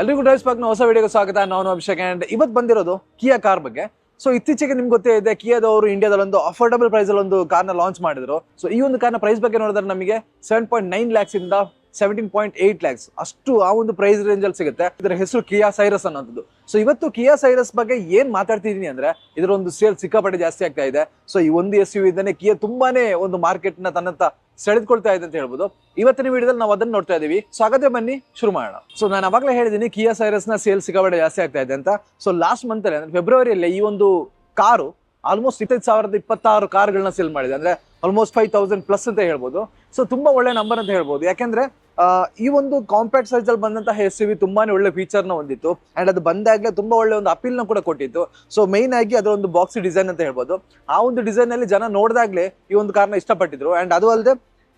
ಎಲ್ರಿಗೂ ಸ್ಪಾಕ್ನ ಹೊಸ ವಿಡಿಯೋಗೆ ಸ್ವಾಗತ. ನಾನು ಅಭಿಷೇಕ್ ಅಂಡ್ ಇವತ್ತು ಬಂದಿರೋದು ಕಿಯಾ ಕಾರ್ ಬಗ್ಗೆ. ಸೊ ಇತ್ತೀಚೆಗೆ ನಿಮ್ಗೆ ಗೊತ್ತೇ ಇದೆ ಕಿಯಾದವರು ಇಂಡಿಯಾದಲ್ಲಿ ಒಂದು ಅಫೋರ್ಡಬಲ್ ಪ್ರೈಸ್ ಅಲ್ಲಿ ಒಂದು ಕಾರ್ನ ಲಾಂಚ್ ಮಾಡಿದ್ರು. ಸೊ ಈ ಒಂದು ಕಾರ್ನ ಪ್ರೈಸ್ ಬಗ್ಗೆ ನೋಡಿದ್ರೆ ನಮಗೆ ಸೆವೆನ್ ಪಾಯಿಂಟ್ ನೈನ್ ಲ್ಯಾಕ್ಸ್ ಇಂದ ಸೆವೆಂಟೀನ್ ಪಾಯಿಂಟ್ ಏಟ್ ಲ್ಯಾಕ್ಸ್ ಅಷ್ಟು ಆ ಒಂದು ಪ್ರೈಸ್ ರೇಂಜ್ ಅಲ್ಲಿ ಸಿಗುತ್ತೆ. ಇದರ ಹೆಸರು ಕಿಯಾ ಸೈರಸ್ ಅನ್ನೋದು ಸೊ ಇವತ್ತು ಕಿಯಾ ಸೈರಸ್ ಬಗ್ಗೆ ಏನ್ ಮಾತಾಡ್ತಿದೀನಿ ಅಂದ್ರೆ ಇದರ ಒಂದು ಸೇಲ್ ಸಿಕ್ಕಾಪಟ್ಟೆ ಜಾಸ್ತಿ ಆಗ್ತಾ ಇದೆ. ಸೊ ಈ ಒಂದು ಎಸ್ ಯು ಇದ್ದಾನೆ ಕಿಯಾ ತುಂಬಾನೇ ಒಂದು ಮಾರ್ಕೆಟ್ನ ತನ್ನತ್ತ ಸೆಳೆದುಕೊಳ್ತಾ ಇದೆ ಅಂತ ಹೇಳ್ಬೋದು. ಇವತ್ತಿನ ವಿಡಿಯೋದಲ್ಲಿ ನಾವು ಅದನ್ನ ನೋಡ್ತಾ ಇದೀವಿ. ಸೊ ಬನ್ನಿ, ಶುರು ಮಾಡೋಣ. ಸೊ ನಾನು ಅವಾಗಲೇ ಹೇಳಿದ್ದೀನಿ ಕಿಯಾ ಸೈರಸ್ನ ಸೇಲ್ ಸಿಕ್ಕಾಪಟ್ಟೆ ಜಾಸ್ತಿ ಆಗ್ತಾ ಇದೆ ಅಂತ. ಸೊ ಲಾಸ್ಟ್ ಮಂತ್ ಅಲ್ಲಿ, ಅಂದ್ರೆ ಫೆಬ್ರವರಿಯಲ್ಲಿ ಈ ಒಂದು ಕಾರು ಆಲ್ಮೋಸ್ಟ್ ಇಪ್ಪತ್ತು ಸಾವಿರದ ಇಪ್ಪತ್ತಾರು ಕಾರ್ಗಳನ್ನ ಸೇಲ್ ಮಾಡಿದೆ. ಅಂದ್ರೆ ಆಲ್ಮೋಸ್ಟ್ ಫೈವ್ ತೌಸಂಡ್ ಪ್ಲಸ್ ಅಂತ ಹೇಳ್ಬೋದು. ಸೊ ತುಂಬಾ ಒಳ್ಳೆ ನಂಬರ್ ಅಂತ ಹೇಳ್ಬೋದು. ಯಾಕೆಂದ್ರೆ ಈ ಒಂದು ಕಾಂಪ್ಯಾಕ್ಟ್ ಸೈಜ್ ಅಲ್ಲಿ ಬಂದಂತಹ ಎಸ್ ವಿ ತುಂಬಾನೇ ಒಳ್ಳೆ ಫೀಚರ್ನ ಹೊಂದಿತ್ತು. ಅಂಡ್ ಅದು ಬಂದಾಗಲೇ ತುಂಬಾ ಒಳ್ಳೆ ಒಂದು ಅಪೀಲ್ನ ಕೂಡ ಕೊಟ್ಟಿತ್ತು. ಸೊ ಮೈನ್ ಆಗಿ ಅದರ ಒಂದು ಬಾಕ್ಸ್ ಡಿಸೈನ್ ಅಂತ ಹೇಳ್ಬೋದು. ಆ ಒಂದು ಡಿಸೈನ್ ಅಲ್ಲಿ ಜನ ನೋಡಿದಾಗ್ಲೇ ಈ ಒಂದು ಕಾರ್ನ ಇಷ್ಟಪಟ್ಟಿದ್ರು. ಅಂಡ್ ಅದು ಅಲ್ಲದೆ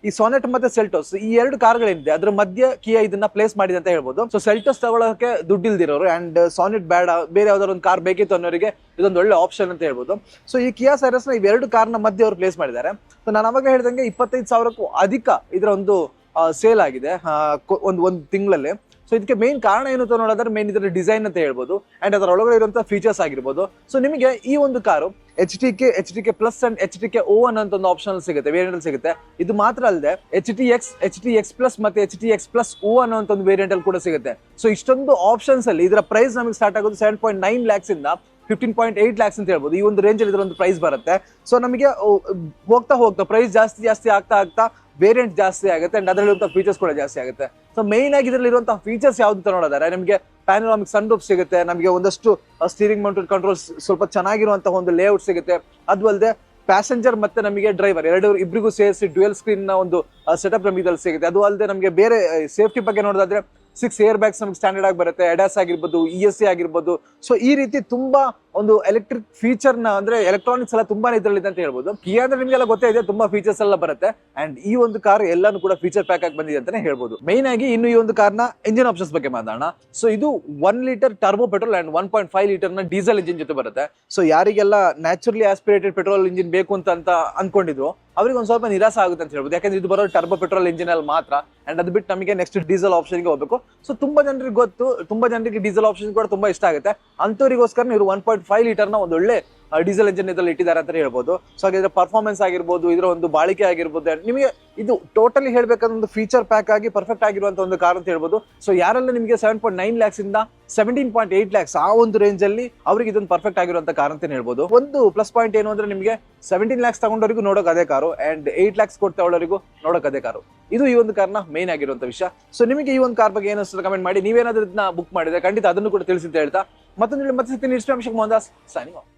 ಈ ಸೋನೆಟ್ ಮತ್ತೆ ಸೆಲ್ಟೋಸ್ ಈ ಎರಡು ಕಾರ್ಗಳೇನಿದೆ ಅದ್ರ ಮಧ್ಯೆ ಕಿಯಾ ಇದನ್ನ ಪ್ಲೇಸ್ ಮಾಡಿದೆ ಅಂತ ಹೇಳ್ಬೋದು. ಸೊ ಸೆಲ್ಟೋಸ್ ತಗೊಳ್ಳೋಕೆ ದುಡ್ಡಿಲ್ದಿರೋರು ಅಂಡ್ ಸಾನೆಟ್ ಬೇಡ, ಬೇರೆ ಯಾವ್ದಾದ್ರು ಒಂದು ಕಾರ್ ಬೇಕಿತ್ತು ಅನ್ನೋರಿಗೆ ಇದೊಂದು ಒಳ್ಳೆ ಆಪ್ಷನ್ ಅಂತ ಹೇಳ್ಬೋದು. ಸೊ ಈ ಕಿಯಾ ಸೈರಸ್ನ ಇವೆರಡು ಕಾರ್ನ ಮಧ್ಯೆ ಅವರು ಪ್ಲೇಸ್ ಮಾಡಿದ್ದಾರೆ. ಸೊ ನಾನು ಅವಾಗ ಹೇಳ್ದಂಗೆ ಇಪ್ಪತ್ತೈದು ಸಾವಿರಕ್ಕೂ ಅಧಿಕ ಇದರ ಒಂದು ಸೇಲ್ ಆಗಿದೆ ಒಂದು ಒಂದು ತಿಂಗಳಲ್ಲಿ. ಸೊ ಇದಕ್ಕೆ ಮೇನ್ ಕಾರಣ ಏನು ಅಂತ ನೋಡೋದಾದ್ರೆ ಮೇನ್ ಇದರ ಡಿಸೈನ್ ಅಂತ ಹೇಳ್ಬೋದು. ಅಂಡ್ ಅದರ ಒಳಗಡೆ ಫೀಚರ್ಸ್ ಆಗಿರ್ಬೋದು. ಸೊ ನಿಮಗೆ ಈ ಒಂದು car H T K H T K plus and H T K O ಅಂತ ಒಂದು ಆಪ್ಷನ್ ಸಿಗುತ್ತೆ ವೇರಿಯಂಟ್ ಸಿಗುತ್ತೆ. ಇದು ಮಾತ್ರ ಅಲ್ಲದೆ H T X H T X plus ಮತ್ತೆ H T X plus O ಅಂತ ಒಂದು ವೇರಿಯಂಟ್ ಕೂಡ ಸಿಗುತ್ತೆ. ಸೊ ಇಷ್ಟೊಂದು ಆಪ್ಷನ್ಸ್ ಅಲ್ಲಿ ಇದರ ಪ್ರೈಸ್ ನಮಗೆ ಸ್ಟಾರ್ಟ್ ಆಗೋದು ಸೆವೆನ್ ಪಾಯಿಂಟ್ ನೈನ್ ಲ್ಯಾಕ್ಸ್ ಇಂದ ಫಿಫ್ಟೀನ್ ಪಾಯಿಂಟ್ ಏಟ್ ಲ್ಯಾಕ್ಸ್ ಅಂತ ಹೇಳ್ಬೋದು. ಈ ಒಂದು ರೇಂಜ್ ಅಲ್ಲಿ ಇದರ ಒಂದು ಪ್ರೈಸ್ ಬರುತ್ತೆ. ಸೊ ನಮಗೆ ಹೋಗ್ತಾ ಹೋಗ್ತಾ ಪ್ರೈಸ್ ಜಾಸ್ತಿ ಜಾಸ್ತಿ ಆಗ್ತಾ ಆಗ್ತಾ ವೇರಿಯಂಟ್ ಜಾಸ್ತಿ ಆಗುತ್ತೆ ಅಂಡ್ ಅದರಲ್ಲಿರುವಂಥ ಫೀಚರ್ಸ್ ಕೂಡ ಜಾಸ್ತಿ ಆಗುತ್ತೆ. ಸೊ ಮೇನ್ ಆಗಿ ಇದರಲ್ಲಿರುವಂಥ ಫೀಚರ್ಸ್ ಯಾವ್ದು ಅಂತ ನೋಡಿದ್ರೆ ನಮಗೆ ಪ್ಯಾನೋರಾಮಿಕ್ ಸನ್ ರೂಪ್ ಸಿಗುತ್ತೆ, ನಮಗೆ ಒಂದಷ್ಟು ಸ್ಟೀರಿಂಗ್ ಮೌಂಟೆಡ್ ಕಂಟ್ರೋಲ್ಸ್ ಸ್ವಲ್ಪ ಚೆನ್ನಾಗಿರುವಂತಹ ಒಂದು ಲೇಔಟ್ ಸಿಗುತ್ತೆ. ಅದು ಅಲ್ಲದೆ ಪ್ಯಾಸೆಂಜರ್ ಮತ್ತೆ ನಮಗೆ ಡ್ರೈವರ್ ಎರಡು ಇಬ್ಬರಿಗೂ ಸೇರಿಸಿ ಡ್ಯುಯಲ್ ಸ್ಕ್ರೀನ್ನ ಒಂದು ಸೆಟಪ್ ನಮಗೆ ಇದ್ರಲ್ಲಿ ಸಿಗುತ್ತೆ. ಅದು ಅಲ್ಲದೆ ನಮಗೆ ಬೇರೆ ಸೇಫ್ಟಿ ಬಗ್ಗೆ ನೋಡೋದಾದ್ರೆ ಸಿಕ್ಸ್ ಏರ್ ಬ್ಯಾಗ್ಸ್ ನಮ್ಗೆ ಸ್ಟ್ಯಾಂಡರ್ಡ್ ಆಗಿ ಬರುತ್ತೆ ಎಡಾಸ್ ಆಗಿರ್ಬೋದು ಇ ಎಸ್ ಸಿ ಆಗಿರ್ಬೋದು. ಸೊ ಈ ರೀತಿ ತುಂಬಾ ಒಂದು ಎಲೆಕ್ಟ್ರಿಕ್ ಫೀಚರ್ನ ಅಂದ್ರೆ ಎಲೆಕ್ಟ್ರಾನಿಕ್ಸ್ ಎಲ್ಲ ತುಂಬಾ ಇದರಲ್ಲಿದೆ ಅಂತ ಹೇಳ್ಬೋದು. ಕಿಯಾ ಅಂದ್ರೆ ನಿಮಗೆಲ್ಲ ಗೊತ್ತೇ ಇದೆ, ತುಂಬಾ ಫೀಚರ್ಸ್ ಎಲ್ಲ ಬರುತ್ತೆ. ಅಂಡ್ ಈ ಒಂದು ಕಾರ್ ಎಲ್ಲಾನು ಕೂಡ ಫೀಚರ್ ಪ್ಯಾಕ್ ಆಗಿ ಬಂದಿದೆ ಅಂತಾನೆ ಹೇಳ್ಬೋದು. ಮೈನ್ ಆಗಿ ಇನ್ನು ಈ ಒಂದು ಕಾರ್ನ ಇಂಜಿನ್ ಆಪ್ಷನ್ಸ್ ಬಗ್ಗೆ ಮಾತಾಡೋಣ. ಸೊ ಇದು one litre turbo petrol and one point five ಲೀಟರ್ನ diesel engine ಜೊತೆ ಬರುತ್ತೆ. ಸೊ ಯಾರಿಗೆಲ್ಲ ನ್ಯಾಚುರಲಿ ಆಸ್ಪಿರೇಟೆಡ್ ಪೆಟ್ರೋಲ್ ಇಂಜಿನ್ ಬೇಕು ಅಂತ ಅಂತ ಅನ್ಕೊಂಡಿದ್ರು ಅವ್ರಿಗೆ ಒಂದು ಸ್ವಲ್ಪ ನಿರಾಸ ಆಗುತ್ತೆ ಅಂತ ಹೇಳ್ಬೋದು. ಯಾಕಂದ್ರೆ ಇದು ಬರೋ ಟರ್ಬೋ ಪೆಟ್ರೋಲ್ ಇಂಜಿನ್ ಅಲ್ಲಿ ಮಾತ್ರ. ಅಂಡ್ ಅದು ಬಿಟ್ಟು ನಮಗೆ ನೆಕ್ಸ್ಟ್ ಡೀಸೆಲ್ ಆಪ್ಷನ್ಗೆ ಹೋಗ್ಬೇಕು. ಸೊ ತುಂಬಾ ಜನರಿಗೆ ಗೊತ್ತು, ತುಂಬಾ ಜನರಿಗೆ ಡೀಸೆಲ್ ಆಪ್ಷನ್ ಕೂಡ ತುಂಬಾ ಇಷ್ಟ ಆಗುತ್ತೆ. ಅಂತವರಿಗೋಸ್ಕರ ಇವರು ಒನ್ ಪಾಯಿಂಟ್ ಫೈವ್ ಲೀಟರ್ನ ಒಂದು ಒಳ್ಳೆ ಡೀಸೆಲ್ ಇಂಜಿನ್ ಇದ್ರಲ್ಲಿ ಇಟ್ಟಿದ್ದಾರೆ ಅಂತ ಹೇಳ್ಬೋದು. ಸೊ ಹಾಗಿದ್ರೆ ಪರ್ಫಾರ್ಮೆನ್ಸ್ ಆಗಿರ್ಬೋದು, ಇದರ ಒಂದು ಬಾಳಿಕೆ ಆಗಿರ್ಬೋದು ನಿಮಗೆ ಇದು ಟೋಟಲಿ ಹೇಳ್ಬೇಕಂದ್ರೆ ಒಂದು ಫೀಚರ್ ಪ್ಯಾಕ್ ಆಗಿ ಪರ್ಫೆಕ್ಟ್ ಆಗಿರುವಂತ ಒಂದು ಕಾರ್ ಅಂತ ಹೇಳ್ಬೋದು. ಸೊ ಯಾರೆಲ್ಲ ನಿಮಗೆ ಸೆವೆನ್ ಪಾಯಿಂಟ್ ನೈನ್ ಲ್ಯಾಕ್ಸ್ ಇಂದ ಸೆವೆಂಟೀನ್ ಪಾಯಿಂಟ್ ಏಟ್ ಲ್ಯಾಕ್ಸ್ ಆ ಒಂದು ರೇಂಜ್ ಅಲ್ಲಿ ಅವರಿಗೆ ಇದೊಂದು ಪರ್ಫೆಕ್ಟ್ ಆಗಿರುವಂತ ಕಾರ್ ಅಂತ ಹೇಳ್ಬೋದು. ಒಂದು ಪ್ಲಸ್ ಪಾಯಿಂಟ್ ಏನು ಅಂದ್ರೆ ನಿಮಗೆ ಸೆವೆಂಟೀನ್ ಲ್ಯಾಕ್ಸ್ ತಗೊಂಡವರಿಗೂ ನೋಡೋಕೆ ಅದೇ ಕಾರು ಅಂಡ್ ಏಟ್ ಲ್ಯಾಕ್ಸ್ ಕೊಡ್ತಾವಳರಿಗೂ ನೋಡೋಕೆ ಅದೇ ಕಾರು ಇದು ಈ ಒಂದು ಕಾರ್ನ ಮೇನ್ ಆಗಿರುವಂತ ವಿಷಯ. ಸೊ ನಿಮಗೆ ಈ ಒಂದು ಕಾರ್ ಬಗ್ಗೆ ಏನು ಕಮೆಂಟ್ ಮಾಡಿ. ನೀವೇನಾದ್ರೂ ಇದನ್ನ ಬುಕ್ ಮಾಡಿದ್ರೆ ಖಂಡಿತ ಅದನ್ನು ಕೂಡ ತಿಳಿಸಿ ಅಂತ ಹೇಳ್ತಾ Matunulang mata sa Tinir Spam, Shik Mondas, signing off.